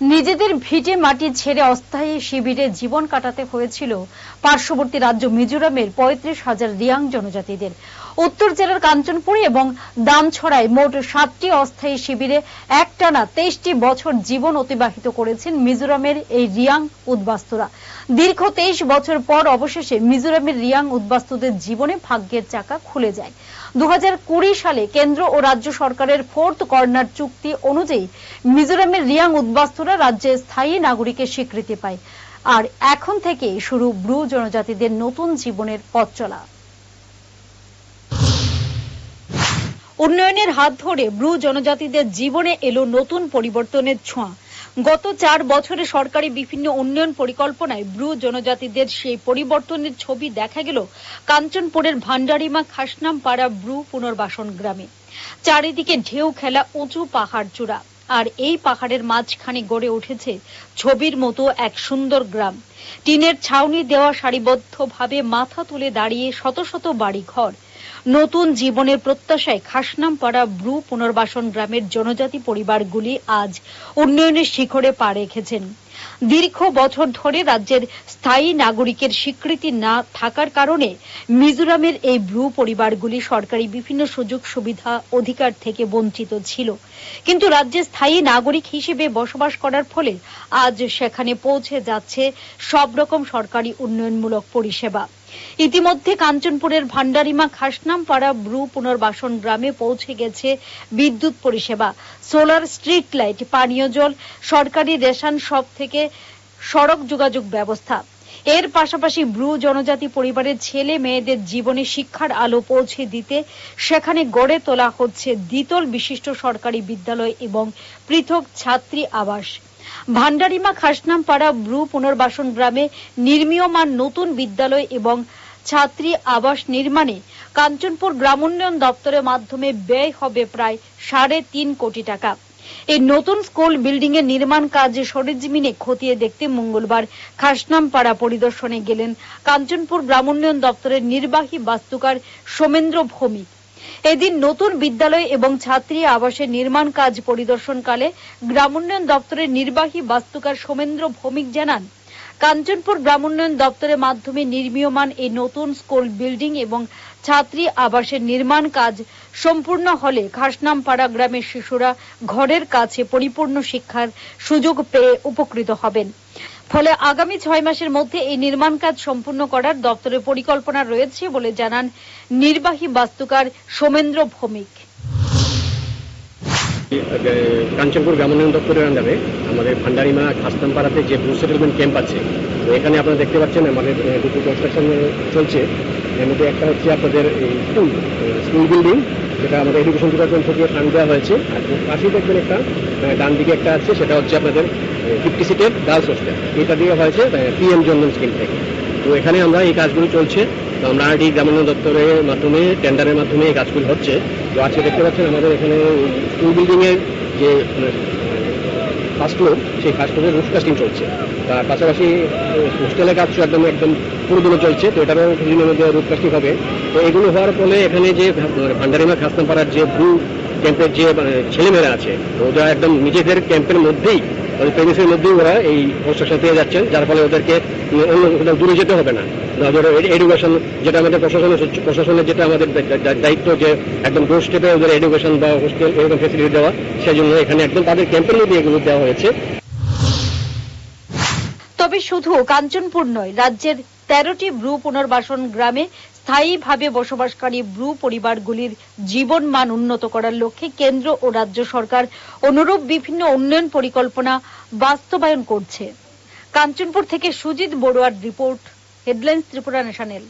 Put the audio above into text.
নিজেদের ভিটে মাটি ছেড়ে অস্থায়ী শিবিরে জীবন কাটাতে হয়েছিল পার্শ্ববর্তী রাজ্য মিজোরামের পঁয়ত্রিশ হাজার রিয়াং জনজাতিদের। উত্তর জেলার কাঞ্চনপুরে এবং দামছড়ায় মোট সাতটি অস্থায়ী শিবিরে একটানা তেইশটি বছর জীবন অতিবাহিত করেছেন মিজোরামের এই রিয়াং উদ্বাস্তুরা। দীর্ঘ তেইশ বছর পর অবশেষে মিজোরামের রিয়াং উদ্বাস্তুদের জীবনে ভাগ্যের চাকা খুলে যায়। দু হাজার কুড়ি সালে কেন্দ্র ও রাজ্য সরকারের ফোর্থ কর্নার চুক্তি অনুযায়ী মিজোরামের রিয়াং উদ্বাস্তুরা রাজ্যে স্থায়ী নাগরিকের স্বীকৃতি পায় আর এখন থেকে শুরু ব্রু জনজাতিদের নতুন জীবনের পথ চলা। উন্নয়নের হাত ধরে ব্রু জনজাতিদের জীবনে এলো নতুন পরিবর্তনের ছোঁয়া। গত চার বছরে সরকারি বিভিন্ন উন্নয়ন পরিকল্পনায় ব্রু জনজাতিদের সেই পরিবর্তনের ছবি দেখা গেল কাঞ্চনপুরের ভান্ডারিমা খাসনাম পাড়া ব্রু পুনর্বাসন গ্রামে। চারিদিকে ঢেউ খেলা উঁচু পাহাড় চূড়া আর এই পাহাড়ের মাঝখানে গড়ে উঠেছে ছবির মতো এক সুন্দর গ্রাম। টিনের ছাউনি দেওয়া সারিবদ্ধভাবে মাথা তুলে দাঁড়িয়ে শত শত বাড়ি ঘর নতুন জীবনের প্রত্যাশায় খাসনামপাড়া ব্রু পুনর্বাসন গ্রামের জনজাতি পরিবারগুলি আজ উন্নয়নের শিখরে পা রেখেছেন। দীর্ঘ বছর ধরে রাজ্যের স্থায়ী নাগরিকের স্বীকৃতি না থাকার কারণে মিজোরামের এই ব্রু পরিবারগুলি সরকারি বিভিন্ন সুযোগ সুবিধা অধিকার থেকে বঞ্চিত ছিল। কিন্তু রাজ্যে স্থায়ী নাগরিক হিসেবে বসবাস করার ফলে আজ সেখানে পৌঁছে যাচ্ছে সব রকম সরকারি উন্নয়নমূলক পরিষেবা। ইতিমধ্যে কাঞ্চনপুরের ভান্ডারিমা খাসনামপাড়া ব্রু পুনর্বাসন গ্রামে পৌঁছে গেছে বিদ্যুৎ পরিষেবা। সোলার স্ট্রিট লাইট, পানীয় জল, সরকারি রেশন সব থেকে সড়ক যোগাযোগ ব্যবস্থা। এর পাশাপাশি ব্রু জনজাতি পরিবারের ছেলে মেয়েদের জীবনে শিক্ষার আলো পৌঁছে দিতে সেখানে গড়ে তোলা হচ্ছে দ্বিতল বিশিষ্ট সরকারি বিদ্যালয় এবং পৃথক ছাত্রী আবাস। ভান্ডারিমা খাসনামপাড়া ব্রু পুনর্বাসন গ্রামে নির্মীয়মান নতুন বিদ্যালয় এবং ছাত্রী আবাস নির্মাণে কাঞ্চনপুর গ্রাম উন্নয়ন দপ্তরের মাধ্যমে ব্যয় হবে প্রায় সাড়ে তিন কোটি টাকা। এই নতুন স্কুল বিল্ডিং এর নির্মাণ কাজে সরেজমিনে খতিয়ে দেখতে মঙ্গলবার খাসনামপাড়া পরিদর্শনে গেলেন কাঞ্চনপুর গ্রাম উন্নয়ন দপ্তরের নির্বাহী বাস্তুকার সোমেন্দ্র ভৌমিক। এদিন নতুন বিদ্যালয় এবং ছাত্রী আবাসের নির্মাণ কাজ পরিদর্শনকালে গ্রামোন্নয়ন দপ্তরের নির্বাহী বাস্তুকার সোমেন্দ্র ভৌমিক জানান, কাঞ্চনপুর গ্রামোন্নয়ন দপ্তরের মাধ্যমে নির্মীয়মান এই নতুন স্কুল বিল্ডিং এবং ছাত্রী আবাসের নির্মাণ কাজ সম্পূর্ণ হলে খাসনামপাড়া গ্রামের শিশুরা ঘরের কাছে পরিপূর্ণ শিক্ষার সুযোগ পেয়ে উপকৃত হবেন। ফলে আগামী ছয় মাসের মধ্যে এই নির্মাণ কাজ সম্পূর্ণ করার দপ্তরের পরিকল্পনা রয়েছে বলে জানান নির্বাহী বাস্তুকার সোমেন্দ্র ভৌমিক। কাঞ্চনপুর গ্রামোন্নয়ন দপ্তরের আন্ডারে আমাদের ভান্ডারিমা খাস্তামপাড়াতে যে ব্লু সেটেলমেন্ট ক্যাম্প আছে, তো এখানে আপনারা দেখতে পাচ্ছেন আমাদের দুটো কনস্ট্রাকশন চলছে। এর মধ্যে একটা হচ্ছে আপনাদের স্কুল স্কুল বিল্ডিং যেটা আমাদের এডুকেশন ডিপার্টমেন্ট থেকে ফান্ড দেওয়া হয়েছে। আর পাশে দেখবেন একটা ডান দিকে একটা আছে, সেটা হচ্ছে আপনাদের ফিফটি সিটের গার্লস হোস্টেল এটা দেওয়া হয়েছে পিএম জনধন স্কিম থেকে। তো এখানে আমরা এই কাজগুলো চলছে। তো আমরা আরডি গ্রামীণ দপ্তরের মাধ্যমে টেন্ডারের মাধ্যমে এই কাজগুলো হচ্ছে। তো আজকে দেখতে পাচ্ছেন আমাদের এখানে স্কুল বিল্ডিংয়ের যে ফ্লোর সেই ফ্লোরের রুফ কাস্টিং চলছে। তার পাশাপাশি হোস্টেলের কাজ একদম একদম পুরোদমে চলছে, তো এটারও কিছুদিনের মধ্যে রুফ কাস্টিং হবে। তো এগুলো হওয়ার ফলে এখানে যে ভান্ডারিমা পাড়ার যে ব্লু ক্যাম্পের যে ছেলেমেয়েরা আছে ওরা একদম নিজেদের ক্যাম্পের মধ্যেই, ওদের প্রেমিসের মধ্যেই ওরা এই কনস্ট্রাকশন পেয়ে যাচ্ছেন যার ফলে ওদেরকে অন্য দূরে যেতে হবে না। এডুকেশন যেটা আমাদের প্রশাসনের প্রশাসনের যেটা আমাদের দায়িত্ব যে একদম ডোর স্টেপে ওদের এডুকেশন বা হোস্টেল এরকম ফেসিলিটি দেওয়া সেই জন্য এখানে একদম তাদের ক্যাম্পের মধ্যে এগুলো দেওয়া হয়েছে। তবে শুধু কাঞ্চনপুর নয়, রাজ্যের তেরোটি ব্রু পুনর্বাসন গ্রামে স্থায়ীভাবে বসবাসকারী ব্রু পরিবারগুলির জীবন মান উন্নত করার লক্ষ্যে কেন্দ্র ও রাজ্য সরকার অনুরূপ বিভিন্ন উন্নয়ন পরিকল্পনা বাস্তবায়ন করছে। কাঞ্চনপুর থেকে সুজিত বড়ুয়ার রিপোর্ট, হেডলাইন্স ত্রিপুরা ন্যাশনাল।